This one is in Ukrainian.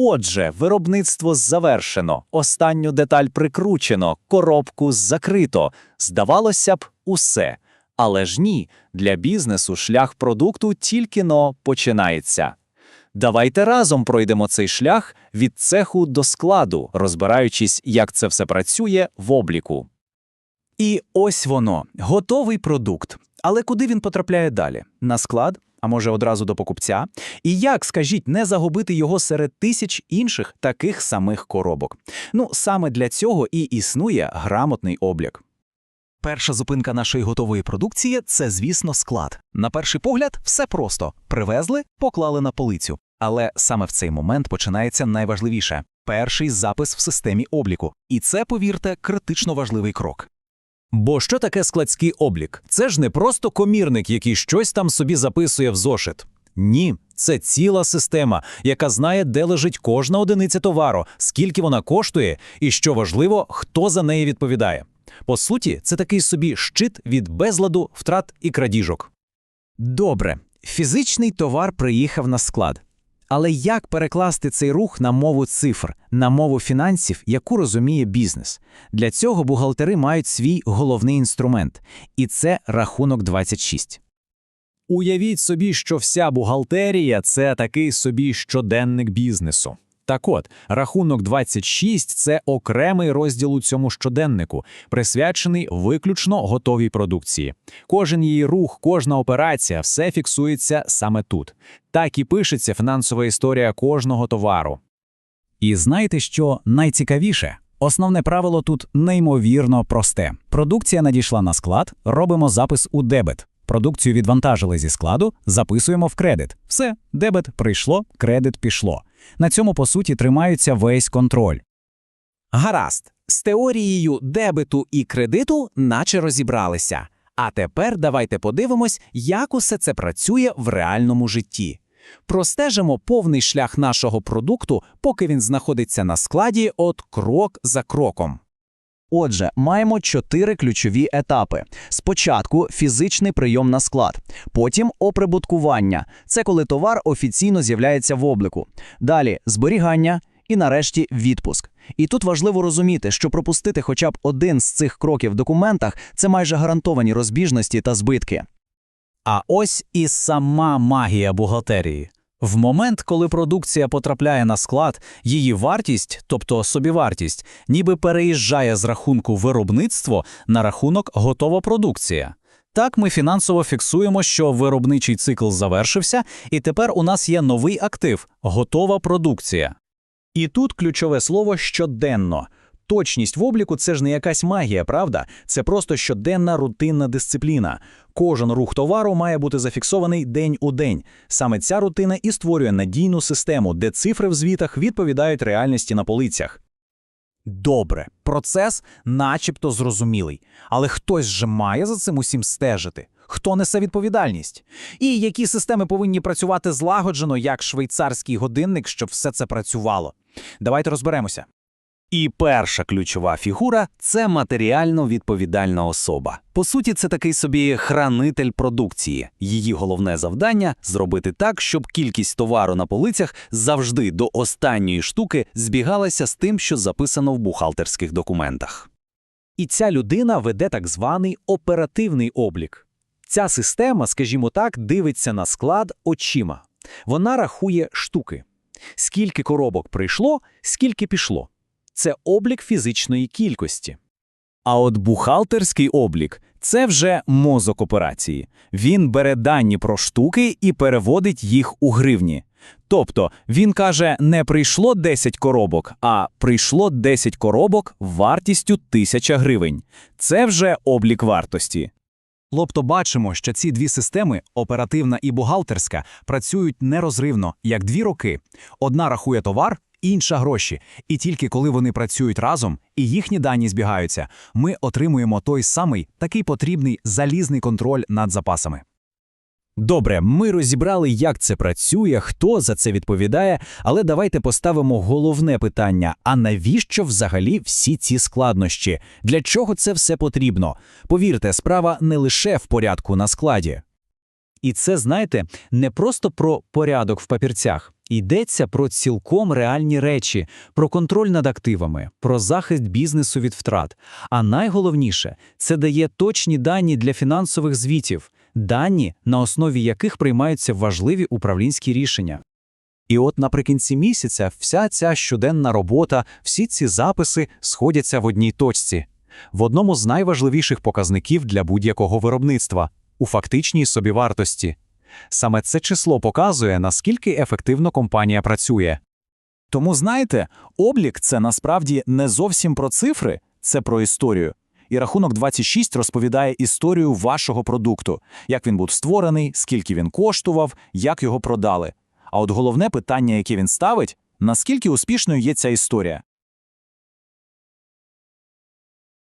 Отже, виробництво завершено, останню деталь прикручено, коробку закрито. Здавалося б, усе. Але ж ні, для бізнесу шлях продукту тільки но починається. Давайте разом пройдемо цей шлях від цеху до складу, розбираючись, як це все працює в обліку. І ось воно, готовий продукт. Але куди він потрапляє далі? На склад, а може одразу до покупця? І як, скажіть, не загубити його серед тисяч інших таких самих коробок? Ну, саме для цього і існує грамотний облік. Перша зупинка нашої готової продукції це, звісно, склад. На перший погляд, все просто: привезли, поклали на полицю. Але саме в цей момент починається найважливіше перший запис в системі обліку. І це, повірте, критично важливий крок. Бо що таке складський облік? Це ж не просто комірник, який щось там собі записує в зошит. Ні, це ціла система, яка знає, де лежить кожна одиниця товару, скільки вона коштує, і що важливо, хто за неї відповідає. По суті, це такий собі щит від безладу, втрат і крадіжок. Добре, фізичний товар приїхав на склад. Але як перекласти цей рух на мову цифр, на мову фінансів, яку розуміє бізнес? Для цього бухгалтери мають свій головний інструмент, і це рахунок 26. Уявіть собі, що вся бухгалтерія це такий собі щоденник бізнесу. Так от, рахунок 26 – це окремий розділ у цьому щоденнику, присвячений виключно готовій продукції. Кожен її рух, кожна операція, все фіксується саме тут. Так і пишеться фінансова історія кожного товару. І знаєте, що найцікавіше? Основне правило тут неймовірно просте. Продукція надійшла на склад, робимо запис у дебет. Продукцію відвантажили зі складу, записуємо в кредит. Все, дебет прийшло, кредит пішло. На цьому, по суті, тримається весь контроль. Гаразд, з теорією дебету і кредиту наче розібралися. А тепер давайте подивимось, як усе це працює в реальному житті. Простежимо повний шлях нашого продукту, поки він знаходиться на складі, от крок за кроком. Отже, маємо чотири ключові етапи. Спочатку фізичний прийом на склад, потім оприбуткування це коли товар офіційно з'являється в обліку. Далі зберігання і нарешті відпуск. І тут важливо розуміти, що пропустити хоча б один з цих кроків в документах це майже гарантовані розбіжності та збитки. А ось і сама магія бухгалтерії. В момент, коли продукція потрапляє на склад, її вартість, тобто собівартість, ніби переїжджає з рахунку виробництво на рахунок готова продукція. Так ми фінансово фіксуємо, що виробничий цикл завершився, і тепер у нас є новий актив готова продукція. І тут ключове слово щоденно. Точність в обліку це ж не якась магія, правда? Це просто щоденна рутинна дисципліна. Кожен рух товару має бути зафіксований день у день. Саме ця рутина і створює надійну систему, де цифри в звітах відповідають реальності на полицях. Добре, процес начебто зрозумілий, але хтось же має за цим усім стежити. Хто несе відповідальність? І які системи повинні працювати злагоджено, як швейцарський годинник, щоб все це працювало? Давайте розберемося. І перша ключова фігура це матеріально відповідальна особа. По суті, це такий собі хранитель продукції. Її головне завдання зробити так, щоб кількість товару на полицях завжди до останньої штуки збігалася з тим, що записано в бухгалтерських документах. І ця людина веде так званий оперативний облік. Ця система, скажімо так, дивиться на склад очима. Вона рахує штуки. Скільки коробок прийшло, скільки пішло це облік фізичної кількості. А от бухгалтерський облік це вже мозок операції. Він бере дані про штуки і переводить їх у гривні. Тобто він каже, не прийшло 10 коробок, а прийшло 10 коробок вартістю 1000 гривень. Це вже облік вартості. Тобто бачимо, що ці дві системи, оперативна і бухгалтерська, працюють нерозривно, як дві роки. Одна рахує товар, інша гроші. І тільки коли вони працюють разом і їхні дані збігаються, ми отримуємо той самий такий потрібний залізний контроль над запасами. Добре, ми розібрали, як це працює, хто за це відповідає, але давайте поставимо головне питання: а навіщо взагалі всі ці складнощі? Для чого це все потрібно? Повірте, справа не лише в порядку на складі. І це, знаєте, не просто про порядок в папірцях, Йдеться про цілком реальні речі, про контроль над активами, про захист бізнесу від втрат. А найголовніше, це дає точні дані для фінансових звітів, дані, на основі яких приймаються важливі управлінські рішення. І от наприкінці місяця вся ця щоденна робота, всі ці записи сходяться в одній точці, в одному з найважливіших показників для будь-якого виробництва у фактичній собівартості. Саме це число показує, наскільки ефективно компанія працює. Тому знаєте, облік це насправді не зовсім про цифри, це про історію. І рахунок 26 розповідає історію вашого продукту, як він був створений, скільки він коштував, як його продали. А от головне питання, яке він ставить, наскільки успішною є ця історія.